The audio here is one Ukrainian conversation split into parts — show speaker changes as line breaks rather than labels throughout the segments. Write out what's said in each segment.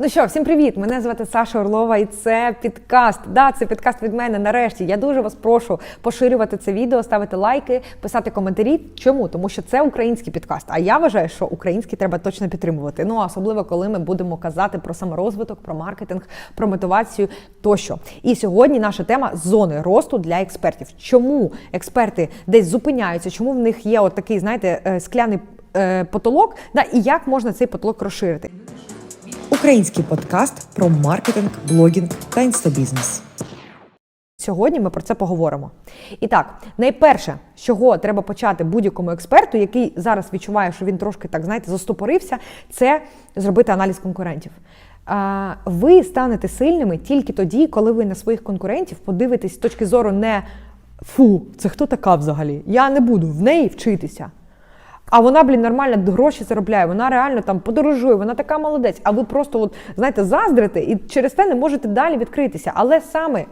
Ну що, всім привіт! Мене звати Саша Орлова, і це підкаст. Да, це підкаст від мене. Нарешті. Я дуже вас прошу поширювати це відео, ставити лайки, писати коментарі. Чому? Тому що це український підкаст. А я вважаю, що український треба точно підтримувати. Ну особливо, коли ми будемо казати про саморозвиток, про маркетинг, про мотивацію тощо. І сьогодні наша тема зони росту для експертів. Чому експерти десь зупиняються? Чому в них є от такий, знаєте, е, скляний е, потолок? Да, і як можна цей потолок розширити?
Український подкаст про маркетинг, блогінг та інстабізнес.
Сьогодні ми про це поговоримо. І так, найперше, з чого треба почати будь-якому експерту, який зараз відчуває, що він трошки так знаєте, застопорився, це зробити аналіз конкурентів. Ви станете сильними тільки тоді, коли ви на своїх конкурентів подивитесь з точки зору не фу, це хто така взагалі? Я не буду в неї вчитися. А вона, блін, нормально гроші заробляє, вона реально там подорожує, вона така молодець. А ви просто, от, знаєте, заздрите і через те не можете далі відкритися. Але саме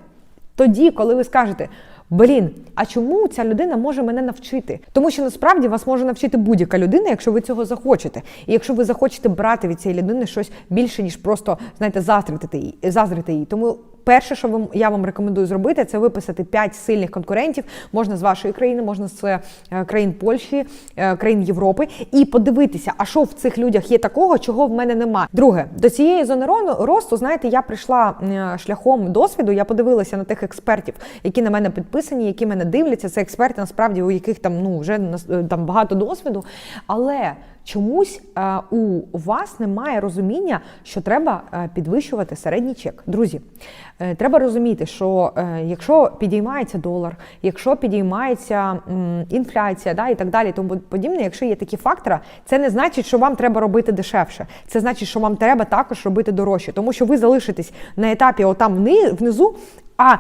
тоді, коли ви скажете. Блін, а чому ця людина може мене навчити? Тому що насправді вас може навчити будь-яка людина, якщо ви цього захочете. І якщо ви захочете брати від цієї людини щось більше, ніж просто знаєте, заздрити їй, заздрити їй. Тому перше, що вам я вам рекомендую зробити, це виписати 5 сильних конкурентів. Можна з вашої країни, можна з е, країн Польщі, е, країн Європи, і подивитися, а що в цих людях є такого, чого в мене нема. Друге, до цієї зони ро- росту, знаєте, я прийшла е, шляхом досвіду. Я подивилася на тих експертів, які на мене підписані, які мене дивляться. Це експерти, насправді, у яких там ну вже там багато досвіду. Але чомусь е, у вас немає розуміння, що треба е, підвищувати середній чек. Друзі, е, треба розуміти, що якщо підіймається долар, якщо підіймається інфляція, да, і так далі, тому подібне, якщо є такі фактори, це не значить, що вам треба робити дешевше. Це значить, що вам треба також робити дорожче, тому що ви залишитесь на етапі отам внизу. а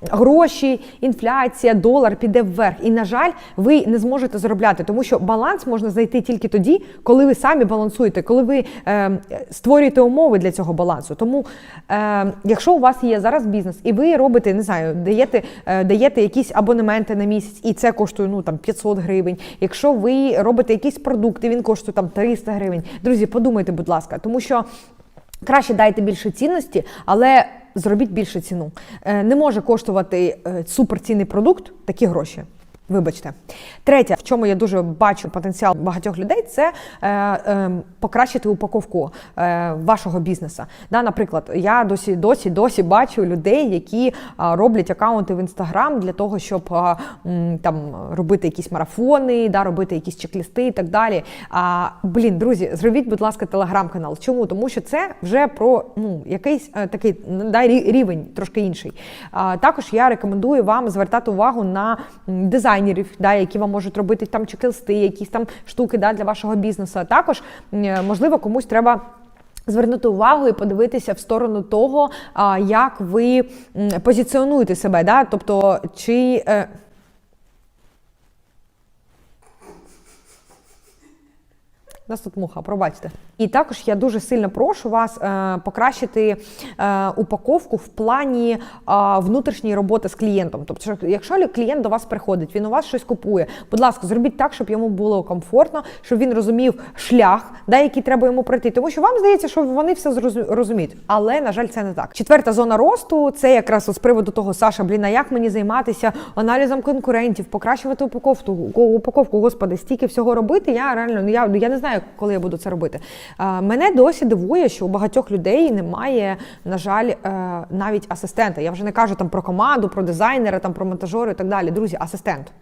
Гроші, інфляція, долар піде вверх. І, на жаль, ви не зможете заробляти, тому що баланс можна знайти тільки тоді, коли ви самі балансуєте, коли ви е, створюєте умови для цього балансу. Тому, е, якщо у вас є зараз бізнес, і ви робите, не знаю, даєте, е, даєте якісь абонементи на місяць, і це коштує ну там 500 гривень. Якщо ви робите якийсь продукт, і він коштує там 300 гривень. Друзі, подумайте, будь ласка, тому що. Краще дайте більше цінності, але зробіть більше ціну. Е, Не може коштувати е, суперцінний продукт такі гроші. Вибачте. Третє, в чому я дуже бачу потенціал багатьох людей, це е, е, покращити упаковку е, вашого бізнесу. Да, наприклад, я досі досі досі бачу людей, які а, роблять акаунти в інстаграм для того, щоб м, там робити якісь марафони, да, робити якісь чек-лісти і так далі. А блін, друзі, зробіть, будь ласка, телеграм-канал. Чому? Тому що це вже про ну якийсь е, такий да, рі- рівень, трошки інший. А, також я рекомендую вам звертати увагу на м, дизайнерів, да, які вам можуть робити там чек-листи, якісь там штуки да, для вашого бізнесу. А також можливо комусь треба. Звернути увагу і подивитися в сторону того, як ви позиціонуєте себе, да? тобто чи. У нас тут муха, пробачте. І також я дуже сильно прошу вас е, покращити е, упаковку в плані е, внутрішньої роботи з клієнтом. Тобто, якщо клієнт до вас приходить, він у вас щось купує. Будь ласка, зробіть так, щоб йому було комфортно, щоб він розумів шлях, да, який треба йому пройти. Тому що вам здається, що вони все розуміють. Але на жаль, це не так. Четверта зона росту це якраз з приводу того, Саша, блін, а як мені займатися аналізом конкурентів, покращувати упаковку, упаковку, господи, стільки всього робити. Я реально ну, я, я не знаю, коли я буду це робити. Мене досі дивує, що у багатьох людей немає, на жаль, е, навіть асистента. Я вже не кажу там про команду, про дизайнера, там про монтажера і так далі. Друзі, асистент.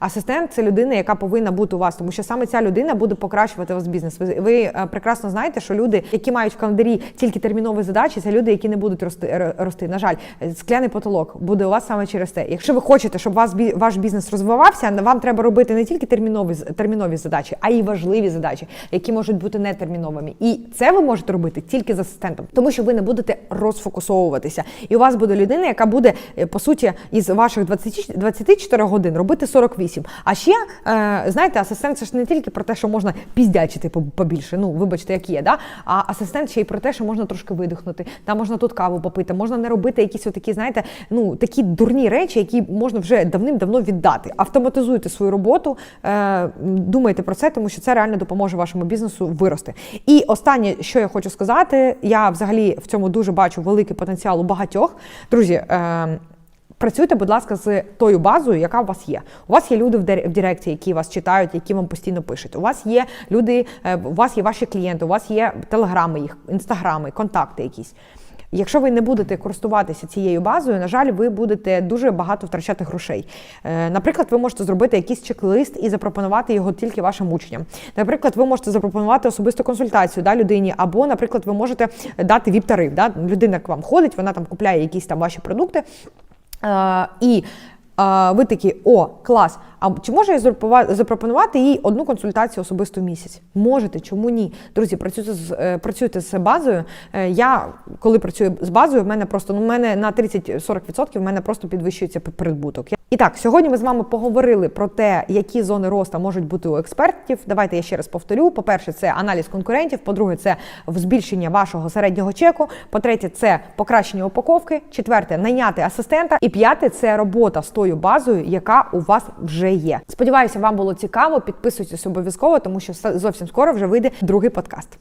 Асистент це людина, яка повинна бути у вас, тому що саме ця людина буде покращувати ваш бізнес. Ви, ви е, прекрасно знаєте, що люди, які мають в календарі тільки термінові задачі, це люди, які не будуть рости. рости. На жаль, скляний потолок буде у вас саме через те. Якщо ви хочете, щоб вас ваш бізнес розвивався, вам треба робити не тільки термінові термінові задачі, а й важливі задачі, які можуть бути нетерміновими. І це ви можете робити тільки з асистентом, тому що ви не будете розфокусовуватися. І у вас буде людина, яка буде е, по суті із ваших 20, 24 годин робити 48. А ще е, знаєте, асистент це ж не тільки про те, що можна піздячити побільше. Ну вибачте, як є, да? а асистент ще й про те, що можна трошки видихнути. Там можна тут каву попити, можна не робити якісь отакі, знаєте, ну такі дурні речі, які можна вже давним-давно віддати. Автоматизуйте свою роботу, е, думайте про це, тому що це реально допоможе вашому вашому бізнесу вирости. І останнє, що я хочу сказати, я взагалі в цьому дуже бачу великий потенціал у багатьох. Друзі, е, Працюйте, будь ласка, з тою базою, яка у вас є. У вас є люди в дирекції, які вас читають, які вам постійно пишуть. У вас є люди, е, у вас є ваші клієнти, у вас є телеграми, їх інстаграми, контакти якісь. Якщо ви не будете користуватися цією базою, на жаль, ви будете дуже багато втрачати грошей. Е, Наприклад, ви можете зробити якийсь чек-лист і запропонувати його тільки вашим учням. Наприклад, ви можете запропонувати особисту консультацію да, людині, або, наприклад, ви можете дати віп-тариф. Да? Людина к вам ходить, вона там купляє якісь там ваші продукти. Е, і ви такі, о, клас. А чи можу я запропонувати їй одну консультацію особисто в місяць? Можете, чому ні? Друзі, працюйте з е, працюйте з базою. Е, Я коли працюю з базою, в мене просто ну, в мене на 30-40% в мене просто підвищується прибуток. І так, сьогодні ми з вами поговорили про те, які зони росту можуть бути у експертів. Давайте я ще раз повторю. По-перше, це аналіз конкурентів. По-друге, це збільшення вашого середнього чеку. По-третє, це покращення упаковки. Четверте найняти асистента. І п'яте це робота з тою базою, яка у вас вже є. Сподіваюся, вам було цікаво. Підписуйтесь обов'язково, тому що зовсім скоро вже вийде другий подкаст.